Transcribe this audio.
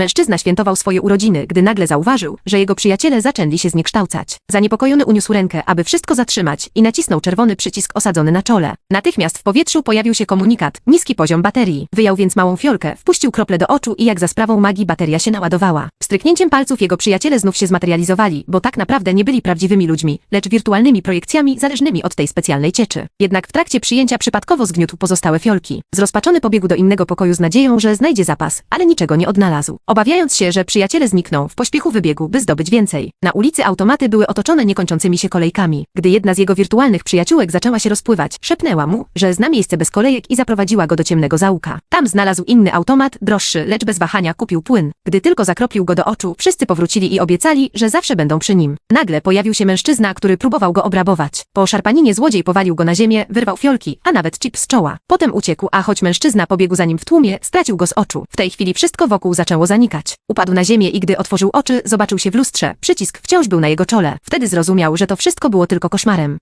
Mężczyzna świętował swoje urodziny, gdy nagle zauważył, że jego przyjaciele zaczęli się zniekształcać. Zaniepokojony uniósł rękę, aby wszystko zatrzymać i nacisnął czerwony przycisk osadzony na czole. Natychmiast w powietrzu pojawił się komunikat, niski poziom baterii. Wyjął więc małą fiolkę, wpuścił krople do oczu i jak za sprawą magii bateria się naładowała. Stryknięciem palców jego przyjaciele znów się zmaterializowali, bo tak naprawdę nie byli prawdziwymi ludźmi, lecz wirtualnymi projekcjami zależnymi od tej specjalnej cieczy. Jednak w trakcie przyjęcia przypadkowo zgniótł pozostałe fiolki. Zrozpaczony pobiegł do innego pokoju z nadzieją, że znajdzie zapas, ale niczego nie odnalazł. Obawiając się, że przyjaciele znikną, w pośpiechu wybiegł, by zdobyć więcej. Na ulicy automaty były otoczone niekończącymi się kolejkami. Gdy jedna z jego wirtualnych przyjaciółek zaczęła się rozpływać, szepnęła mu, że zna miejsce bez kolejek i zaprowadziła go do ciemnego zaułka. Tam znalazł inny automat, droższy, lecz bez wahania kupił płyn. Gdy tylko zakropił go do oczu, wszyscy powrócili i obiecali, że zawsze będą przy nim. Nagle pojawił się mężczyzna, który próbował go obrabować. Po szarpaninie złodziej powalił go na ziemię, wyrwał fiolki, a nawet chip z czoła. Potem uciekł, a choć mężczyzna pobiegł za nim w tłumie, stracił go z oczu. W tej chwili wszystko wokół zaczęło zanikać. Upadł na ziemię i gdy otworzył oczy, zobaczył się w lustrze. Przycisk wciąż był na jego czole. Wtedy zrozumiał, że to wszystko było tylko koszmarem.